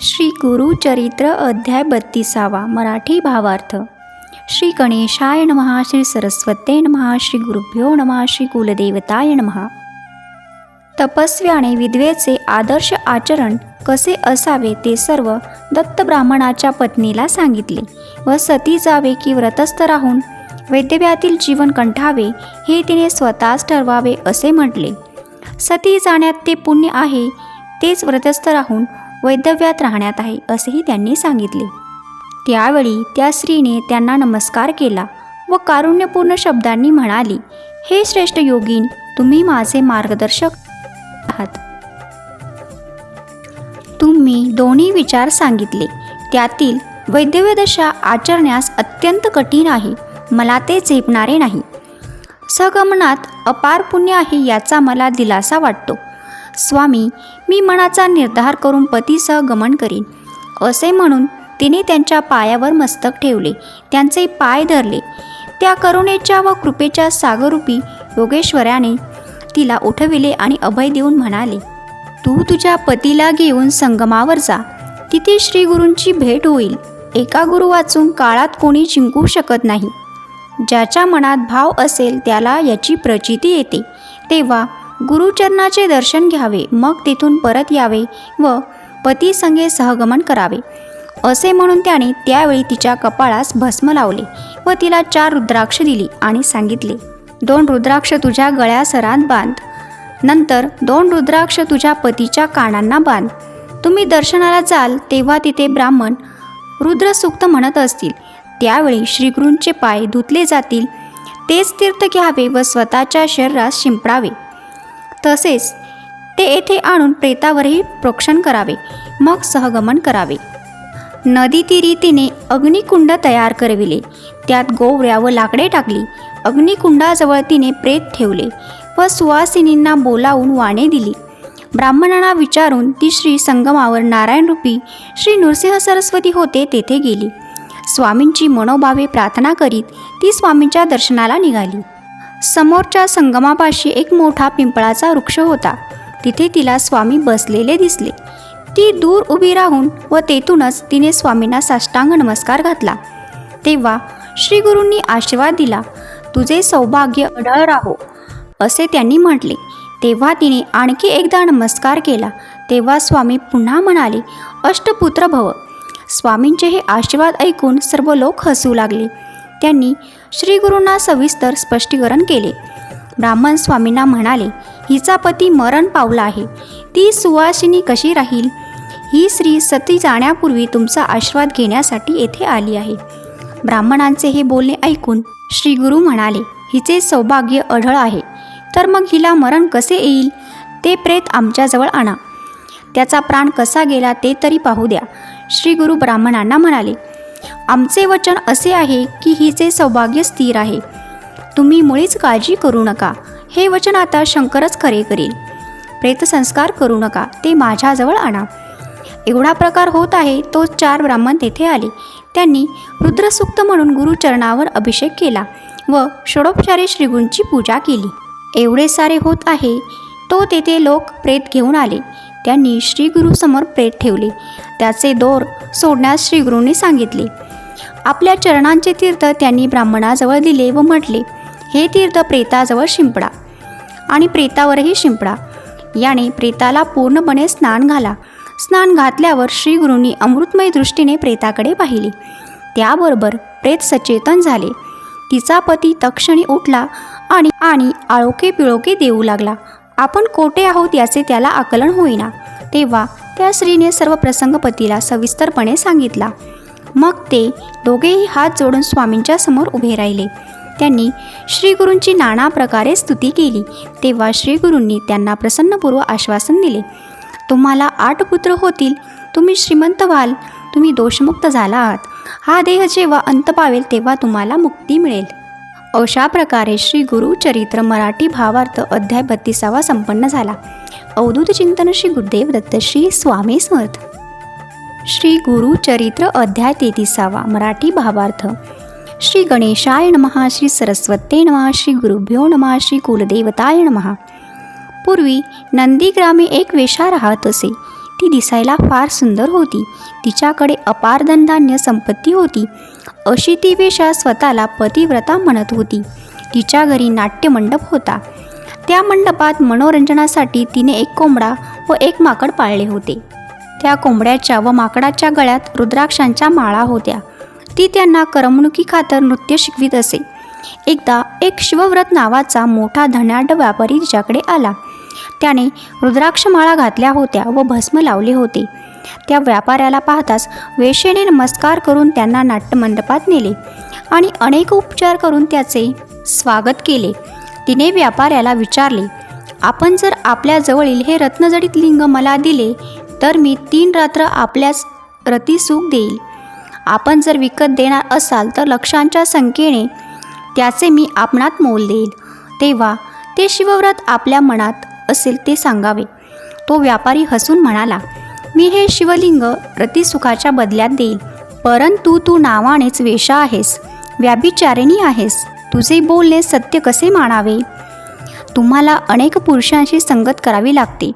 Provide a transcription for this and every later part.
श्री गुरुचरित्र अध्याय बत्तीसावा मराठी भावार्थ. श्री गणेशाय नमहा श्री सरस्वते नमहा श्री गुरुभ्यो नमहा श्री कुलदेवताय नमः. तपस्व्याने विद्वेचे आदर्श आचरण कसे असावे ते सर्व दत्त ब्राह्मणाच्या पत्नीला सांगितले. व सती जावे की व्रतस्थ राहून वैद्यव्यातील जीवन कंठावे हे तिने स्वतःच ठरवावे असे म्हटले. सती जाण्यात ते पुण्य आहे तेच व्रतस्थ राहून वैधव्यात राहण्यात आहे असेही त्यांनी सांगितले. त्यावेळी त्या स्त्रीने त्यांना नमस्कार केला व कारुण्यपूर्ण शब्दांनी म्हणाली हे श्रेष्ठ योगीन तुम्ही माझे मार्गदर्शक आहात. तुम्ही दोन्ही विचार सांगितले. त्यातील वैद्यव्यदशा आचरण्यास अत्यंत कठीण आहे मला ते झेपणारे नाही. सगमनात अपार पुण्य आहे याचा मला दिलासा वाटतो. स्वामी मी मनाचा निर्धार करून पतीसह गमन करीन. असे म्हणून तिने त्यांच्या पायावर मस्तक ठेवले. त्यांचे पाय धरले. त्या करुणेच्या व कृपेच्या सागरूपी योगेश्वराने तिला उठविले आणि अभय देऊन म्हणाले तू तुझ्या पतीला घेऊन संगमावर जा. तिथे श्रीगुरूंची भेट होईल. एका गुरु वाचून काळात कोणी जिंकू शकत नाही. ज्याच्या मनात भाव असेल त्याला याची प्रचिती येते. तेव्हा गुरुचरणाचे दर्शन घ्यावे मग तेथून परत यावे व पतीसंगे सहगमन करावे. असे म्हणून त्याने त्यावेळी तिच्या कपाळास भस्म लावले व तिला चार रुद्राक्ष दिली आणि सांगितले दोन रुद्राक्ष तुझ्या गळ्यासरात बांध. नंतर दोन रुद्राक्ष तुझ्या पतीच्या कानांना बांध. तुम्ही दर्शनाला जाल तेव्हा तिथे ब्राह्मण रुद्रसूक्त म्हणत असतील. त्यावेळी श्रीगुरूंचे पाय धुतले जातील. तेच तीर्थ घ्यावे व स्वतःच्या शरीरास शिंपडावे. तसेच ते येथे आणून प्रेतावरही प्रोक्षण करावे मग सहगमन करावे. नदीतीरी तिने अग्निकुंड तयार करविले. त्यात गोवऱ्या व लाकडे टाकली. अग्निकुंडाजवळ तिने प्रेत ठेवले व सुवासिनींना बोलावून वाणे दिली. ब्राह्मणांना विचारून ती श्री संगमावर नारायणरूपी श्री नृसिंह सरस्वती होते तेथे गेली. स्वामींची मनोभावे प्रार्थना करीत ती स्वामींच्या दर्शनाला निघाली. समोरच्या संगमापाशी एक मोठा पिंपळाचा वृक्ष होता. तिथे तिला स्वामी बसलेले दिसले. ती दूर उभी राहून व तेथूनच तिने स्वामींना साष्टांग नमस्कार घातला. तेव्हा श्री गुरूंनी आशीर्वाद दिला तुझे सौभाग्य अढळ राहो असे त्यांनी म्हटले. तेव्हा तिने आणखी एकदा नमस्कार केला. तेव्हा स्वामी पुन्हा म्हणाले अष्टपुत्र भव. स्वामींचे हे आशीर्वाद ऐकून सर्व लोक हसू लागले. त्यांनी श्रीगुरूंना सविस्तर स्पष्टीकरण केले. ब्राह्मण स्वामींना म्हणाले हिचा पती मरण पावला आहे. ती सुवासिनी कशी राहील? ही स्त्री सती जाण्यापूर्वी तुमचा आशीर्वाद घेण्यासाठी येथे आली आहे. ब्राह्मणांचे हे बोलणे ऐकून श्रीगुरू म्हणाले हिचे सौभाग्य अढळ आहे. तर मग हिला मरण कसे येईल? ते प्रेत आमच्याजवळ आणा. त्याचा प्राण कसा गेला ते तरी पाहू द्या. श्री गुरु ब्राह्मणांना म्हणाले आमचे वचन असे आहे की हिचे सौभाग्य स्थिर आहे तुम्ही मुळीच काळजी करू नका. हे वचन आता शंकरच खरे करील. प्रेतसंस्कार करू नका ते माझ्याजवळ आणा. एवढा प्रकार होत आहे तो चार ब्राह्मण तेथे आले. त्यांनी रुद्रसूक्त म्हणून गुरुचरणावर अभिषेक केला व षडोपचारे श्रीगुंची पूजा केली. एवढे सारे होत आहे तो तेथे लोक प्रेत घेऊन आले. त्यांनी श्रीगुरूसमोर प्रेत ठेवले. त्याचे दोर सोडण्यास श्रीगुरूंनी सांगितले. आपल्या चरणांचे तीर्थ त्यांनी ब्राह्मणाजवळ दिले व म्हटले हे तीर्थ प्रेताजवळ शिंपडा आणि प्रेतावरही शिंपडा. याने प्रेताला पूर्णपणे स्नान घाला. स्नान घातल्यावर श्रीगुरूंनी अमृतमय दृष्टीने प्रेताकडे पाहिले. त्याबरोबर प्रेत सचेतन झाले. तिचा पती तक्षणी उठला आणि आणि आळोके पिळोके देऊ लागला. आपण कोठे आहोत याचे त्याला आकलन होईना. तेव्हा त्या स्त्रीने सर्व प्रसंग पतीला सविस्तरपणे सांगितला. मग ते दोघेही हात जोडून स्वामींच्या समोर उभे राहिले. त्यांनी श्रीगुरूंची नाना प्रकारे स्तुती केली. तेव्हा श्रीगुरूंनी त्यांना प्रसन्नपूर्व आश्वासन दिले. तुम्हाला आठ पुत्र होतील. तुम्ही श्रीमंत व्हाल. तुम्ही दोषमुक्त झाला आहात. हा देह जेव्हा अंत पावेल तेव्हा तुम्हाला मुक्ती मिळेल. अशा प्रकारे श्री गुरु चरित्र मराठी भावार्थ अध्याय बत्तीसावा संपन्न झाला. अवधूत चिंतन श्री गुरुदेव दत्त श्री स्वामी समर्थ. श्री गुरुचरित्र अध्याय तेतिसावा मराठी भावार्थ. श्री गणेशाय नमहा श्री सरस्वते नमहा श्री गुरुभ्यो नमहा श्री कुलदेवताय नमहा पूर्वी नंदीग्रामे एक वेशा राहत असे. ती दिसायला फार सुंदर होती. तिच्याकडे अपार धनधान्य संपत्ती होती. अशी ती वेशा स्वतःला पतिव्रता म्हणत होती. तिच्या घरी नाट्यमंडप होता. त्या मंडपात मनोरंजनासाठी तिने एक कोंबडा व एक माकड पाळले होते. त्या कोंबड्याच्या व माकडाच्या गळ्यात रुद्राक्षांच्या माळा होत्या. ती त्यांना करमणुकी खातर नृत्य शिकवित असे. एकदा एक शिवव्रत नावाचा मोठा धनाढ व्यापारी तिच्याकडे आला. त्याने रुद्राक्षमाळा घातल्या होत्या व भस्म लावले होते. त्या व्यापाऱ्याला पाहताच वेशेने नमस्कार करून त्यांना नाट्यमंडपात नेले आणि अनेक उपचार करून त्याचे स्वागत केले. तिने व्यापाऱ्याला विचारले आपण जर आपल्याजवळील हे रत्नजडित लिंग मला दिले तर मी तीन रात्र आपल्यास रतिसुख देईल. आपण जर विकत देणार असाल तर लक्षांच्या संख्येने त्याचे मी आपणात मोल देईल. तेव्हा ते शिवव्रत आपल्या मनात असेल ते सांगावे. तो व्यापारी हसून म्हणाला मी हे शिवलिंग रतिसुखाच्या बदल्यात देईल परंतु तू नावानेच वेशा आहेस. व्याभिचारिणी आहेस. तुझे बोलणे सत्य कसे मानावे? तुम्हाला अनेक पुरुषांशी संगत करावी लागते.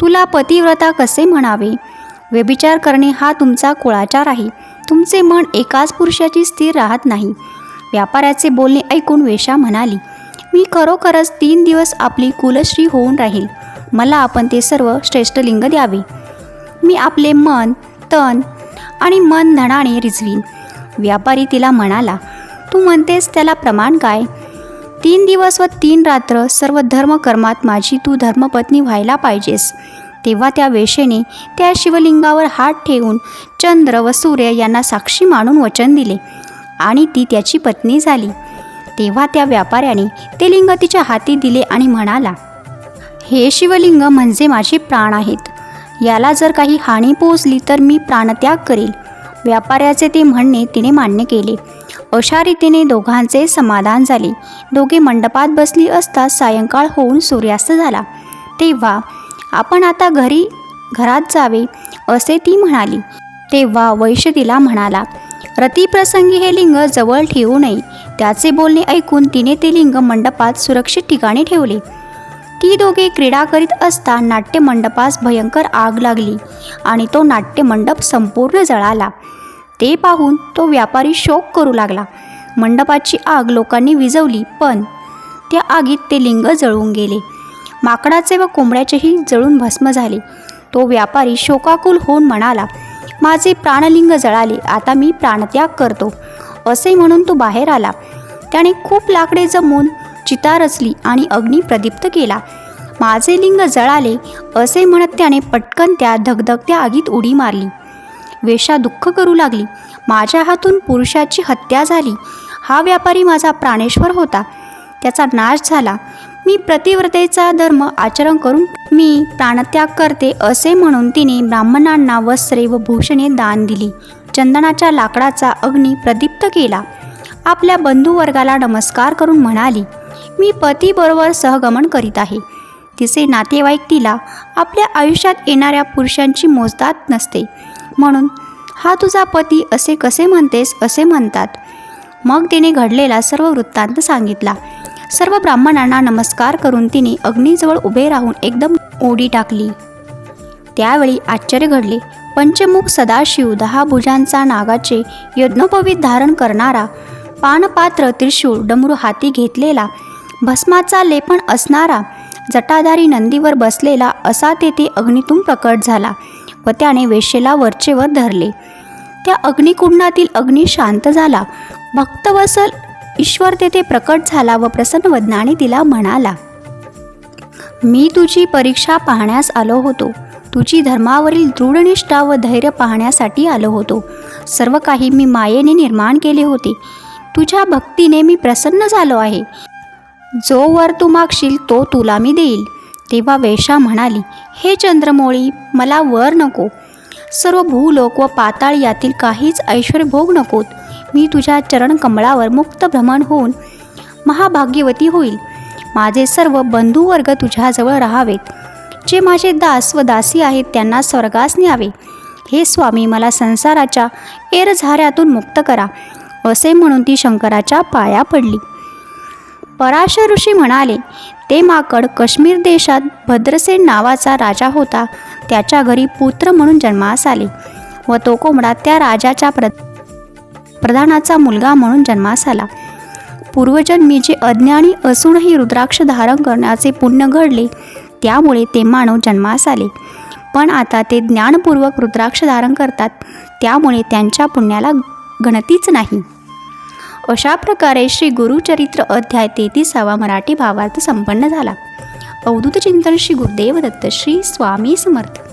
तुला पतिव्रता कसे म्हणावे? व्यभिचार करणे हा तुमचा कुळाचार आहे. तुमचे मन एकाच पुरुषाची स्थिर राहत नाही. व्यापाऱ्याचे बोलणे ऐकून वेशा म्हणाली मी खरोखरच तीन दिवस आपली कुलश्री होऊन राहील. मला आपण ते सर्व श्रेष्ठ लिंग द्यावे. मी आपले मन तन आणि मन धनाने रिझवीन. व्यापारी तिला म्हणाला तू म्हणतेस त्याला प्रमाण काय? तीन दिवस व तीन रात्र सर्व धर्मकर्मात माझी तू धर्मपत्नी व्हायला पाहिजेस. तेव्हा त्या वेशेने त्या शिवलिंगावर हात ठेवून चंद्र व सूर्य यांना साक्षी मानून वचन दिले आणि ती त्याची पत्नी झाली. तेव्हा त्या व्यापाऱ्याने ते लिंग तिच्या हाती दिले आणि म्हणाला हे शिवलिंग म्हणजे माझे प्राण आहेत. याला जर काही हानी पोचली तर मी प्राणत्याग करेल. व्यापाऱ्याचे ते म्हणणे तिने मान्य केले. अशा रीतीने दोघांचे समाधान झाले. दोघे मंडपात बसली असता सायंकाळ होऊन सूर्यास्त झाला. तेव्हा आपण आता घरी घरात जावे असे ती म्हणाली. तेव्हा वैश्य तिला म्हणाला रतीप्रसंगी हे लिंग जवळ ठेवू नये. त्याचे बोलणे ऐकून तिने ते लिंग मंडपात सुरक्षित ठिकाणी ठेवले. ती दोघे क्रीडा करीत असता नाट्यमंडपास भयंकर आग लागली आणि तो नाट्यमंडप संपूर्ण जळाला. ते पाहून तो व्यापारी शोक करू लागला. मंडपाची आग लोकांनी विझवली पण त्या आगीत ते लिंग जळून गेले. माकडाचे व कोंबड्याचेही जळून भस्म झाले. तो व्यापारी शोकाकुल होऊन म्हणाला माझे प्राणलिंग जळाले आता मी प्राणत्याग करतो. असे म्हणून तो बाहेर आला. त्याने खूप लाकडे जमून चिता रचली आणि अग्नी प्रदीप्त केला. माझे लिंग जळाले असे म्हणत त्याने पटकन त्या धगधगत्या आगीत उडी मारली. वेशा दुःख करू लागली. माझ्या हातून पुरुषाची हत्या झाली. हा व्यापारी माझा प्राणेश्वर होता. त्याचा नाश झाला. मी प्रतिव्रतेचा धर्म आचरण करून मी प्राणत्याग करते असे म्हणून तिने ब्राह्मणांना वस्त्रे व भूषणे दान दिली. चंदनाच्या लाकडाचा अग्नी प्रदीप्त केला. आपल्या बंधुवर्गाला नमस्कार करून म्हणाली मी पतीबरोबर सहगमन करीत आहे. तिचे नातेवाईक तिला आपल्या आयुष्यात येणाऱ्या पुरुषांची मोजदात नसते. म्हणून हा तुझा पती असे कसे म्हणतेस असे म्हणतात. मग तिने घडलेला सर्व वृत्तांत सांगितला. सर्व ब्राह्मणांना नमस्कार करून तिने अग्नीजवळ उभे राहून एकदम उडी टाकली. त्यावेळी आश्चर्य घडले. पंचमुख सदाशिव दहा भुजांचा नागाचे यज्ञोपवीत धारण करणारा पानपात्र त्रिशूळ डमरू हाती घेतलेला भस्माचा लेपण असणारा जटाधारी नंदीवर बसलेला असा तेथे अग्नितून प्रकट झाला. व त्याने वेशेला वरचेवर धरले. त्या अग्निकुंडातील अग्नी शांत झाला. भक्तवसल ईश्वर तेथे प्रकट झाला व प्रसन्न वदनाने तिला म्हणाला मी तुझी परीक्षा पाहण्यास आलो होतो. तुझी धर्मावरील दृढनिष्ठा व धैर्य पाहण्यासाठी आलो होतो. सर्व काही मी मायेने निर्माण केले होते. तुझ्या भक्तीने मी प्रसन्न झालो आहे. जो वर तू मागशील तो तुला मी देईल. तेव्हा वेशा म्हणाली हे चंद्रमोळी मला वर नको. सर्व भूलोक व पाताळ यातील काहीच ऐश्वर भोग नकोत. मी तुझ्या चरणकमळावर मुक्त भ्रमण होऊन महाभाग्यवती होईल. माझे सर्व बंधुवर्ग तुझ्याजवळ राहावेत. जे माझे दास व दासी आहेत त्यांना स्वर्गास न्यावे हे स्वामी मला संसाराच्या एरझाऱ्यातून मुक्त करा. असे म्हणून ती शंकराच्या पाया पडली. पराशर ऋषी म्हणाले ते माकड काश्मीर देशात भद्रसेन नावाचा राजा होता. त्याच्या घरी पुत्र म्हणून जन्मास आले व तो कोंबडा त्या राजाच्या प्र प्रधानाचा मुलगा म्हणून जन्मास आला. पूर्वजन्मी जे अज्ञानी असूनही रुद्राक्ष धारण करण्याचे पुण्य घडले त्यामुळे ते मानव जन्मास आले. पण आता ते ज्ञानपूर्वक रुद्राक्ष धारण करतात त्यामुळे त्यांच्या पुण्याला गणतीच नाही. अशा प्रकारे श्री गुरुचरित्र अध्याय तेहतीसावा मराठी भावार्थ संपन्न झाला. अवधूत चिंतन श्री गुरुदेव दत्त श्री स्वामी समर्थ.